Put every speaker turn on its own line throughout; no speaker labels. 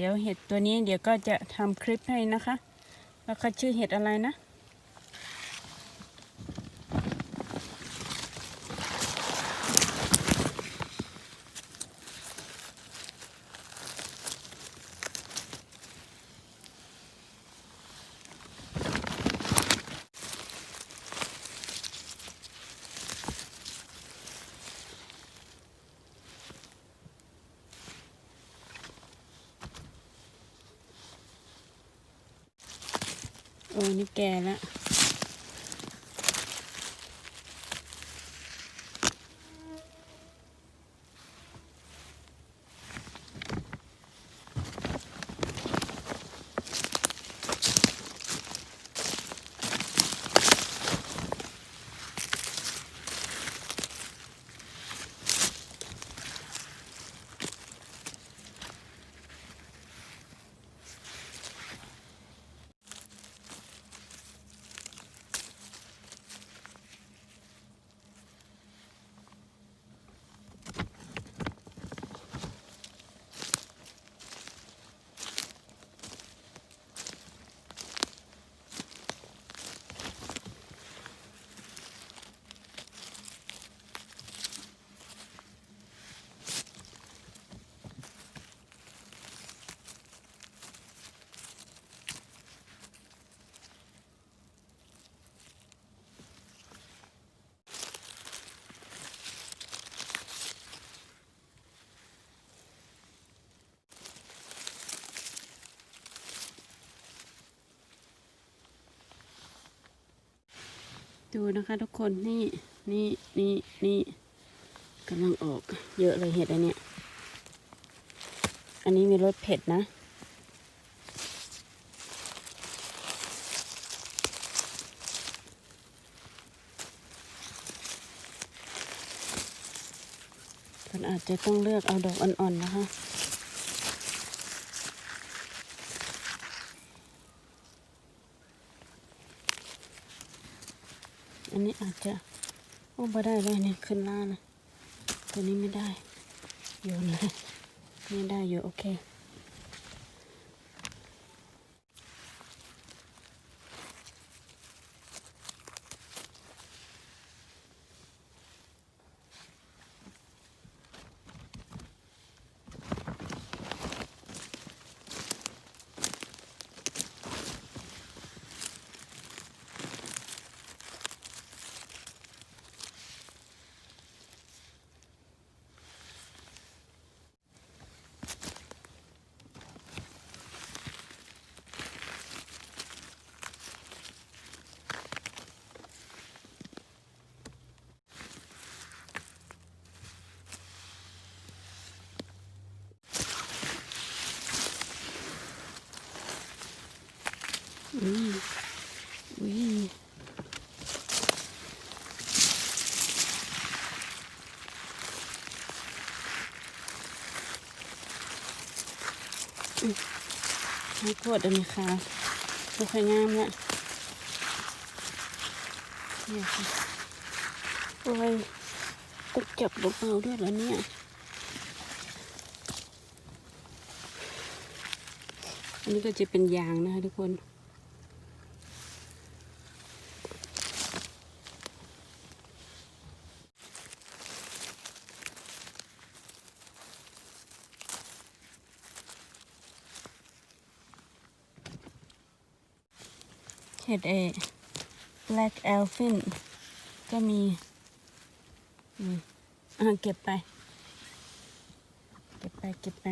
เดี๋ยวเห็ดตัวนี้เดี๋ยวก็จะทำคลิปให้นะคะ แล้วก็ชื่อเห็ดอะไรนะ โอ้นี่แก่แล้ว ดูนะคะทุกคนนี่นี่นี่นี่กำลังออกเยอะเลยเห็ดอันเนี้ยอันนี้มีรสเผ็ดนะคนอาจจะต้องเลือกเอาดอกอ่อนๆนะคะ นี้อาจจะโอ้บ่ได้เลยเนี่ยขึ้นล่านะตัวนี้ไม่ได้โยนเลยไม่ได้อยู่โอเค อืมอุ้ยอืมให้กดอันนี้ค่ะดูสวยงามละเนี่ยค่ะโอ้ยต้องจับเบาๆด้วยเหรอเนี่ยอันนี้ก็จะเป็นยางนะคะทุกคน เห็ดเอ black elfin ก็มีอืมอ่าเก็บไป เก็บไป เก็บไป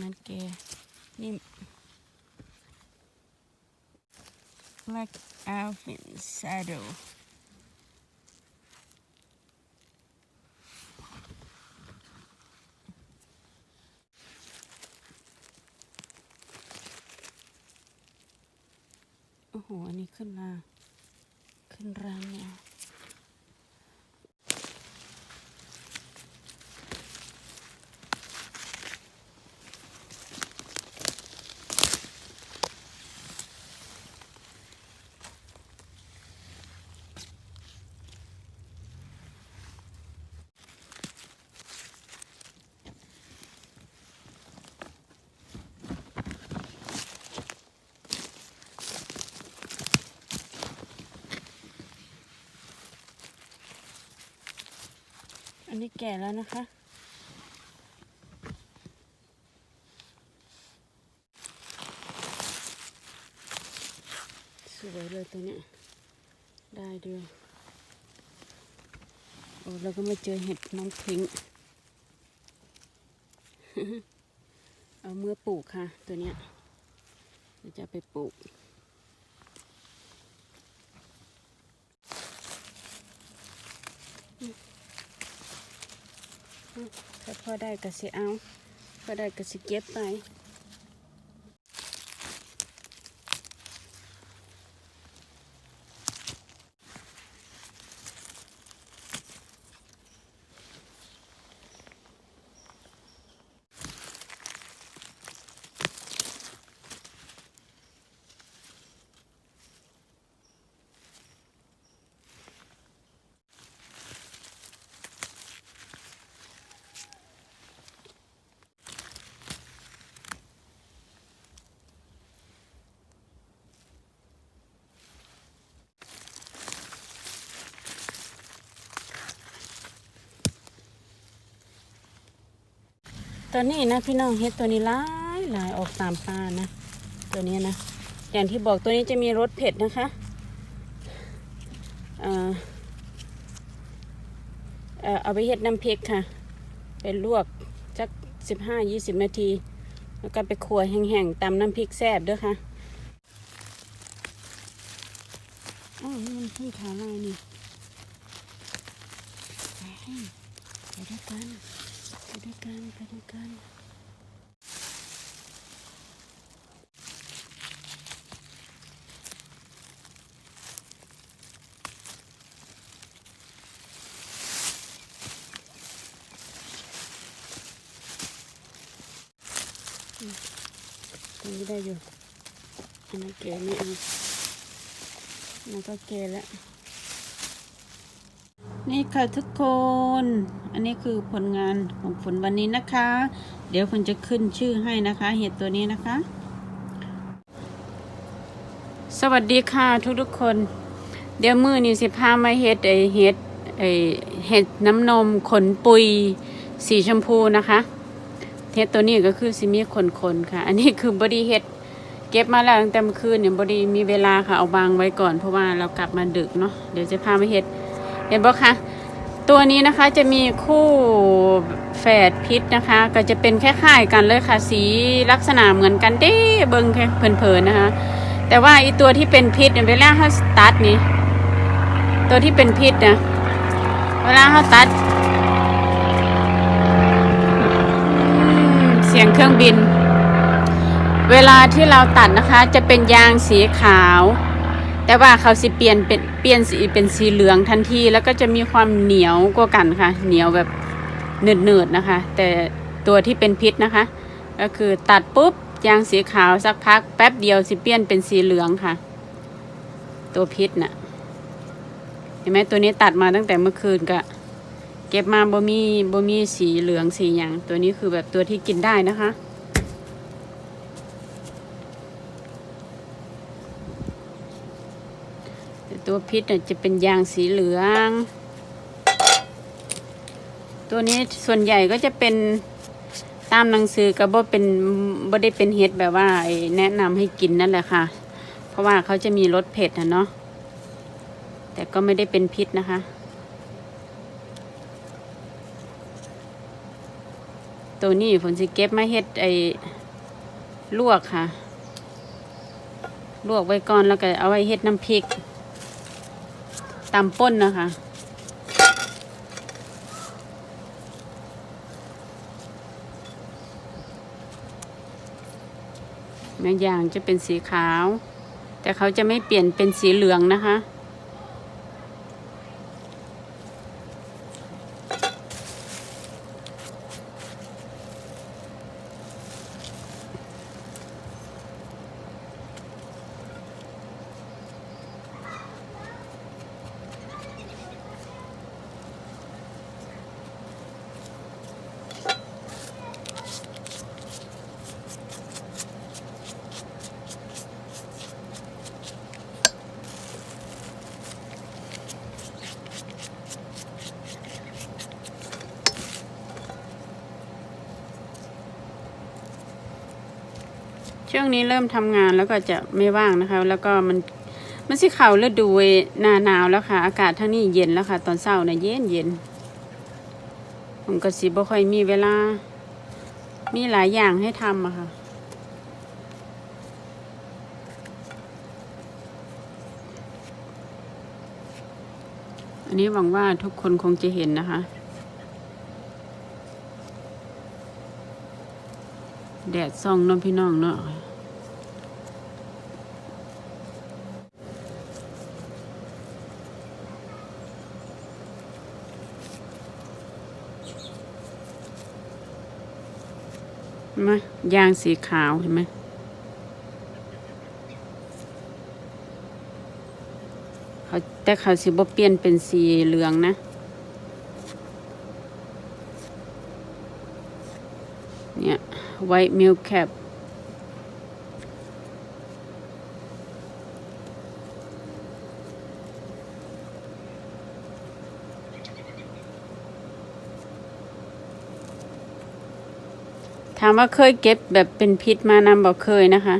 นั่นแกนี่ black elfin saddle โอ้โห อันนี้ ขึ้นมา ขึ้นแรงเนี่ย นี้แก่แล้วนะคะ สวยเลยตัวเนี้ยได้ด้วยโอ้แล้วก็มาเจอเห็ดน้องพริ้ง เอาเมื่อปลูกค่ะ ตัวเนี้ยเดี๋ยวจะไปปลูก ถ้าพอได้ก็สิเอาพอได้ก็สิเก็บไป ตอนนี้นะพี่น้องเฮ็ดตัวนี้หลายหลายออกตามป่านะ ตัวนี้นะ อย่างที่บอกตัวนี้จะมีรสเผ็ดนะคะเออเออเอาไปเฮ็ดน้ำพริกค่ะเป็นลวกสักสิบห้ายี่สิบนาที แล้วก็ไปคั่วแห้งๆตำน้ำพริกแซ่บด้วยค่ะอ๋อมันขึ้นขาลายนี่ไปไปด้วยกัน ไปด้วยกันไปด้วยกันตรงนี้ได้อยู่ อันนั้นเกไม่เอาอันนั้นก็เกแล้ว นี่ค่ะทุกคน อันนี้คือผลงานของฝนวันนี้นะคะ เดี๋ยวฝนจะขึ้นชื่อให้นะคะ เห็ดตัวนี้นะคะ สวัสดีค่ะทุกทุกคน เดี๋ยวมือนี่สิพามาเห็ดไอเห็ดไอเห็ดน้ำนมขนปุยสีชมพูนะคะ เห็ดตัวนี้ก็คือสิมีขนขนค่ะ อันนี้คือบอดีเห็ดเก็บมาแล้วตั้งแต่เมื่อคืนเนี่ยบอดีมีเวลาค่ะเอาวางไว้ก่อนเพราะว่าเรากลับมาดึกเนาะเดี๋ยวจะพามาเห็ดเห็นปะคะ ตัวนี้นะคะจะมีคู่แฝดพิษนะคะ ก็จะเป็นคล้ายๆกันเลยค่ะ สีลักษณะเหมือนกันเด้เบิ้งแค่เพลินๆนะคะ แต่ว่าอีตัวที่เป็นพิษเนี่ยเวลาเขาตัดนี่ตัวที่เป็นพิษนะเวลาเขาตัด เสียงเครื่องบิน เวลาที่เราตัดนะคะจะเป็นยางสีขาว แต่ว่าเขาสิเปลี่ยนเป็นเปลี่ยนสีเป็นสีเหลืองทันที แล้วก็จะมีความเหนียวกว่ากันค่ะ เหนียวแบบเนืดๆนะคะ แต่ตัวที่เป็นพิษนะคะ ก็คือตัดปุ๊บยางสีขาวสักพักแป๊บเดียวสิเปลี่ยนเป็นสีเหลืองค่ะ ตัวพิษน่ะเห็นไหมตัวนี้ตัดมาตั้งแต่เมื่อคืนก็เก็บมาบ่มีบ่มีสีเหลืองสีหยังตัวนี้คือแบบตัวที่กินได้นะคะ ตัวพิษน่ะจะเป็นยางสีเหลือง ตัวนี้ส่วนใหญ่ก็จะเป็นตามหนังสือก็บ่เป็นบ่ได้เป็นเฮ็ดแบบว่าแนะนำให้กินนั่นแหละค่ะ เพราะว่าเขาจะมีรสเผ็ดนะเนาะแต่ก็ไม่ได้เป็นพิษนะคะตัวนี้ฝนสิเก็บมาเฮ็ดไอ้ลวกค่ะ ลวกไว้ก่อนแล้วก็เอาไว้เฮ็ดน้ำพริก ตำป่นนะคะแม่ยางจะเป็นสีขาว แต่เขาจะไม่เปลี่ยนเป็นสีเหลืองนะคะ ช่วงนี้เริ่มทำงานแล้วก็จะไม่ว่างนะคะ แล้วก็มันมันสิเข่าฤดูหนาหนาวแล้วค่ะ อากาศทั้งนี้เย็นแล้วค่ะ ตอนเช้านะเย็นเย็นผมก็สิบ่ค่อยมีเวลา มีหลายอย่างให้ทำอะค่ะ อันนี้หวังว่าทุกคนคงจะเห็นนะคะ แดดส่องเน้องพี่น้องเนาะไหมยางสีขาวเห็นไหมเขาแต่เขาสิบ่เปลี่ยนเป็นสีเหลืองนะ เนี่ย white milk cap ถามว่าเคยเก็บแบบเป็นพิษมานำบอกเคยนะคะ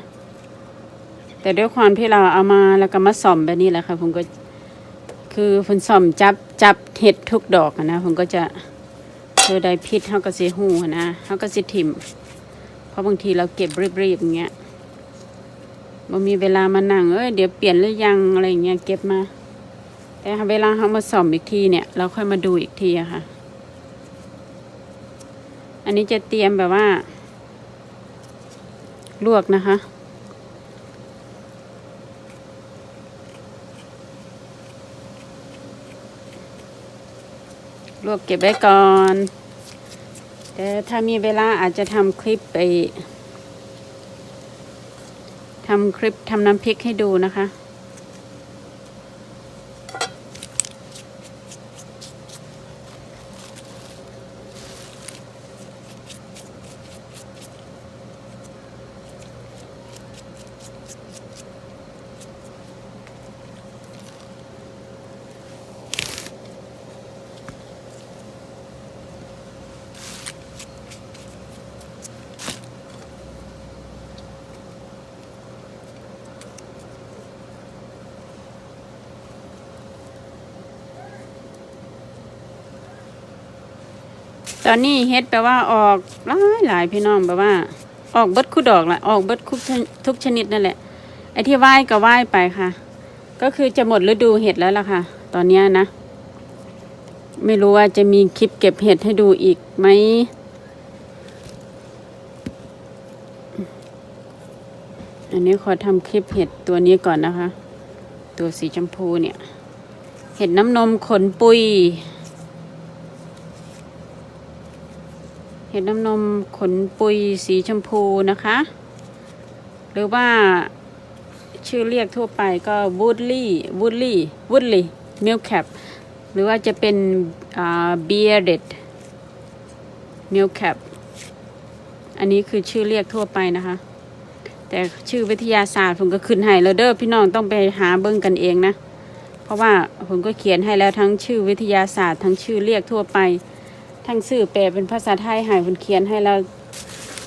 แต่ด้วยความที่เราเอามาแล้วก็มาส่อมแบบนี้แหละค่ะผมก็คือผมส่อมจับจับเห็ดทุกดอกนะผมก็จะเจอได้พิษเขาก็สิหูนะเขาก็สิถิ่ม ราะบางทีเราเก็บรีบๆอย่างเงี้ยบ่มีเวลามานั่งเอ้ยเดี๋ยวเปลี่ยนหรือยังอะไรเงี้ยเก็บมา แต่เวลาเขามาสอมอีกทีเนี่ย เราค่อยมาดูอีกทีอะค่ะ อันนี้จะเตรียมแบบว่า ลวกนะคะลวกเก็บไว้ก่อน แต่ถ้ามีเวลาอาจจะทำคลิปไปทำคลิปทำน้ำพริกให้ดูนะคะ ตอนนี้เฮ็ดแปลว่าออกหลายหลายพี่น้องแปลว่า ออกเบิดคู่ดอกละออกเบิดคุกทุกชนิดนั่นแหละไอ้ที่ไหว้ก็ไหว้ไปค่ะ ก็คือจะหมดฤดูเห็ดแล้วล่ะค่ะ ตอนนี้นะ ไม่รู้ว่าจะมีคลิปเก็บเห็ดให้ดูอีกไหมอันนี้ขอทำคลิปเห็ดตัวนี้ก่อนนะคะ ตัวสีชมพูเนี่ย เห็ดน้ำนมขนปุย เห็ดน้ำนมขนปุยสีชมพูนะคะ หรือว่าชื่อเรียกทั่วไปก็วูดลี่วูดลี่วูดลี่มิลแคปหรือว่าจะเป็นเบียร์เด็ดมิลแคปอันนี้คือชื่อเรียกทั่วไปนะคะ แต่ชื่อวิทยาศาสตร์ผมก็ขึ้นให้แล้วเด้อพี่น้องต้องไปหาเบิ้งกันเองนะ เพราะว่าผมก็เขียนให้แล้วทั้งชื่อวิทยาศาสตร์ทั้งชื่อเรียกทั่วไป ทั้งสื่อแปลเป็นภาษาไทยหายคนเขียนให้เรา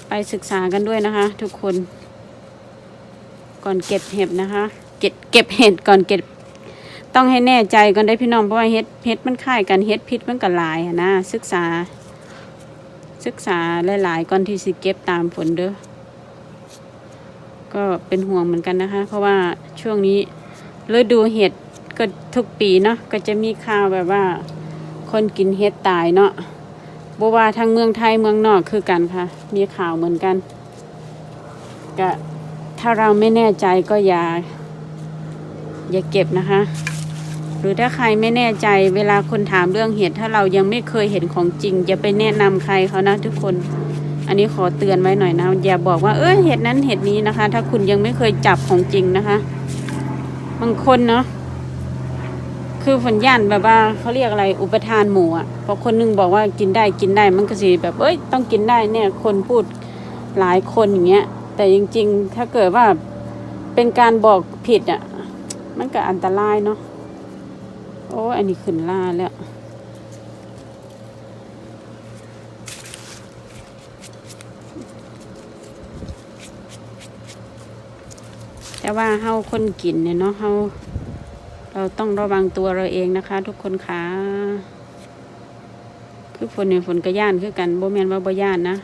ไปศึกษากันด้วยนะคะ ทุกคน ก่อนเก็บเห็ดนะคะ เก็บเก็บเห็ดก่อนเก็บ ต้องให้แน่ใจก่อนได้พี่น้องเพราะว่าเห็ดเห็ดมันคล้ายกันเห็ดพิษมันก็หลายนะศึกษา ศึกษาหลายๆก่อนที่สิเก็บตามผลเด้อก็เป็นห่วงเหมือนกันนะคะ เพราะว่าช่วงนี้ฤดูเห็ดก็ทุกปีเนาะก็จะมีข่าวแบบว่า คนกินเห็ดตายเนาะ บว่าทางเมืองไทยเมืองนอกคือกันค่ะ มีข่าวเหมือนกันก็ถ้าเราไม่แน่ใจก็อย่า อย่าเก็บนะคะ หรือถ้าใครไม่แน่ใจเวลาคนถามเรื่องเห็ดถ้าเรายังไม่เคยเห็นของจริง อย่าไปแนะนำใครเขานะทุกคน อันนี้ขอเตือนไว้หน่อยนะ อย่าบอกว่าเออเห็ดนั้นเห็ดนี้นะคะ ถ้าคุณยังไม่เคยจับของจริงนะคะ บางคนเนาะ คือฝนย่านแบบว่าเขาเรียกอะไรอุปทานหมู่อะพอคนหนึงบอกว่ากินได้กินได้มันก็สิแบบเอ้ยต้องกินได้เนี่ยคนพูดหลายคนอย่างเงี้ย แต่จริง ๆ ถ้าเกิดว่าเป็นการบอกผิดอะมันก็อันตรายเนาะโอ้อันนี้ขึ้นล่าแล้วแต่ว่าเฮาคนกินเนี่ยเนาะเฮา เราต้องระวังตัวเราเองนะคะ ทุกคนคะคือฝนเนี่ยฝนกระย่านคือกันโบแมนว่าบ่ย่านนะ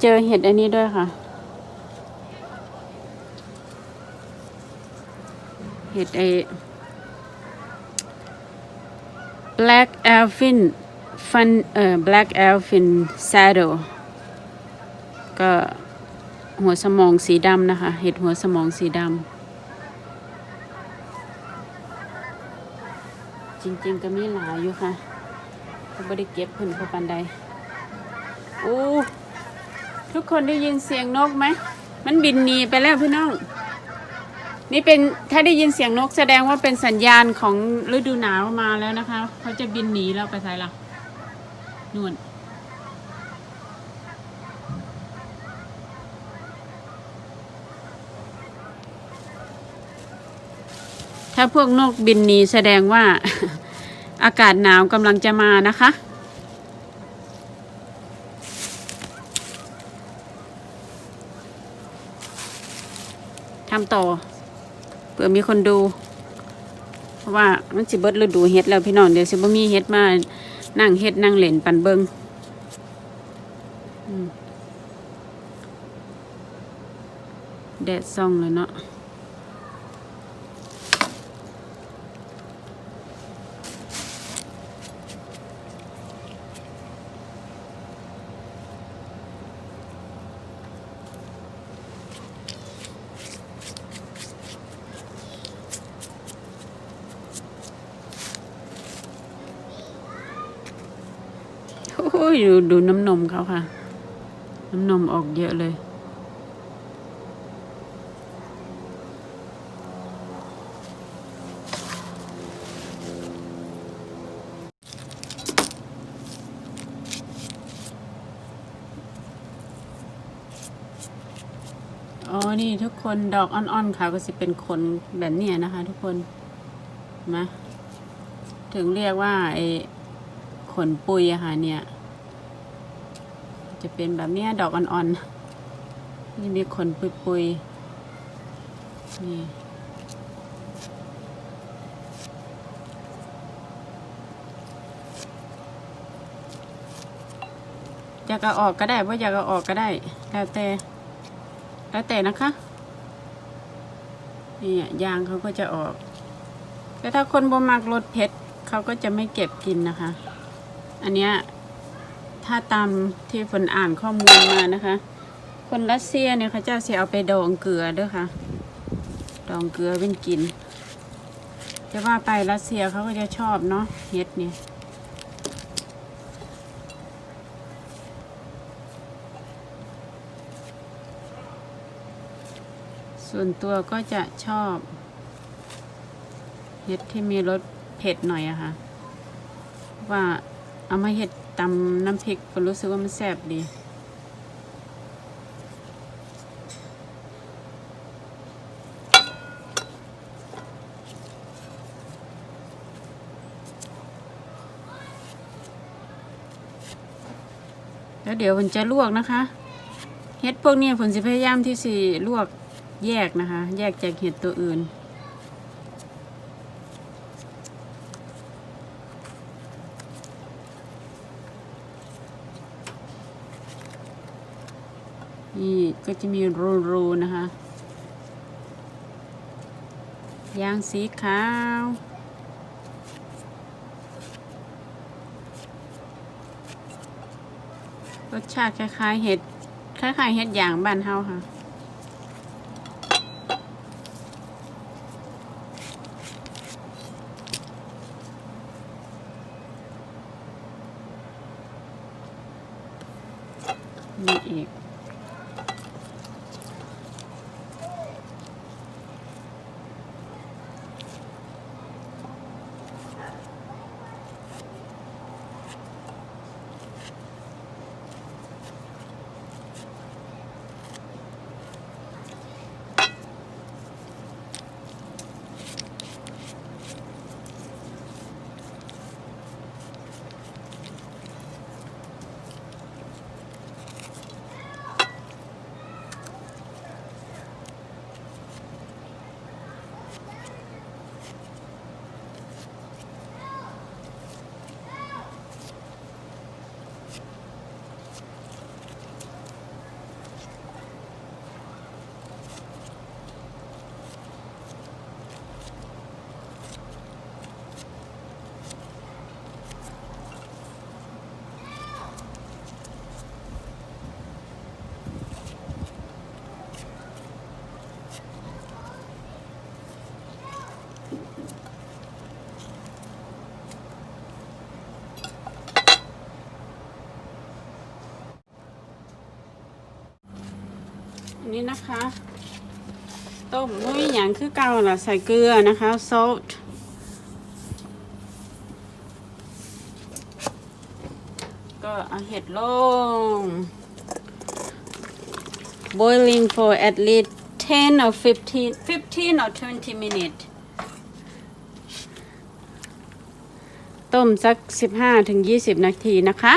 เจอเห็ดอันนี้ด้วยค่ะ เห็ดไอ black elfin fun เอ่อ black elfin saddle ก็หัวสมองสีดำนะคะ เห็ดหัวสมองสีดำจริงๆก็มีหลายอยู่ค่ะไม่ได้เก็บขึ้นเข้าปันใดโอ้ ทุกคนได้ยินเสียงนกไหม มันบินหนีไปแล้วพี่น้อง นี่เป็นถ้าได้ยินเสียงนกแสดงว่าเป็นสัญญาณของฤดูหนาวมาแล้วนะคะเขาจะบินหนีแล้วไปไสล่ะนู่นถ้าพวกนกบินหนีแสดงว่าอากาศหนาวกำลังจะมานะคะ ทำต่อเผื่อมีคนดู เพราะว่ามันสิเบิดฤดูเฮ็ดแล้วพี่น้องเดี๋ยวสิบ่มีเฮ็ดมานั่งเฮ็ดนั่งเล่นปันเบิงแดดซ่องเลยเนาะ ดูดูน้ำนมเขาค่ะ น้ำนมออกเยอะเลยอ๋อ นี่ทุกคนดอกอ่อนๆค่ะก็สิเป็นคนแบบเนี้ยนะคะทุกคนมาถึงเรียกว่าไอ้ขนปุยอะค่ะเนี่ย จะเป็นแบบนี้ดอกอ่อนๆนี่มีขนปุยๆนี่อยากเอาออกก็ได้ว่าอยากเอาออกก็ได้ แล้วแต่แล้วแต่นะคะนี่ยางเขาก็จะออก แต่ถ้าคนบ่มักรสเผ็ดเขาก็จะไม่เก็บกินนะคะ อันเนี้ย ถ้าตามที่ฝนอ่านข้อมูลมานะคะ คนรัสเซียเนี่ยเขาเจ้าเสียเอาไปดองเกลือด้วยค่ะ ดองเกลือเป็นกิน จะว่าไปรัสเซียเขาก็จะชอบเนาะเฮ็ดเนี่ยส่วนตัวก็จะชอบเห็ดที่มีรสเผ็ดหน่อยอะค่ะว่า เอามาเห็ดตำน้ำพริกก็รู้สึกว่ามันแซ่บดี แล้วเดี๋ยวผมจะลวกนะคะ เห็ดพวกนี้ผมจะพยายามที่สิลวกแยกนะคะ แยกจากเห็ดตัวอื่น นี่ก็จะมีรูๆนะคะ ยางสีขาว รสชาติคล้ายๆเห็ด คล้ายๆเห็ดอย่างบ้านเฮาค่ะ นี่อีก อั นี้นะคะ ต้มมุ้ยหยังคือเก่าล่ะ ใส่เกลือนะคะ salt ก็เอาเห็ดลง boiling for at least 10 or 15 15 or 20 minutes ต้มสัก 15ถึง20 นาทีนะคะ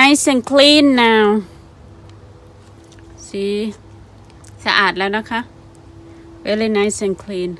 nice and clean now สีสะอาดแล้วนะคะ very nice and clean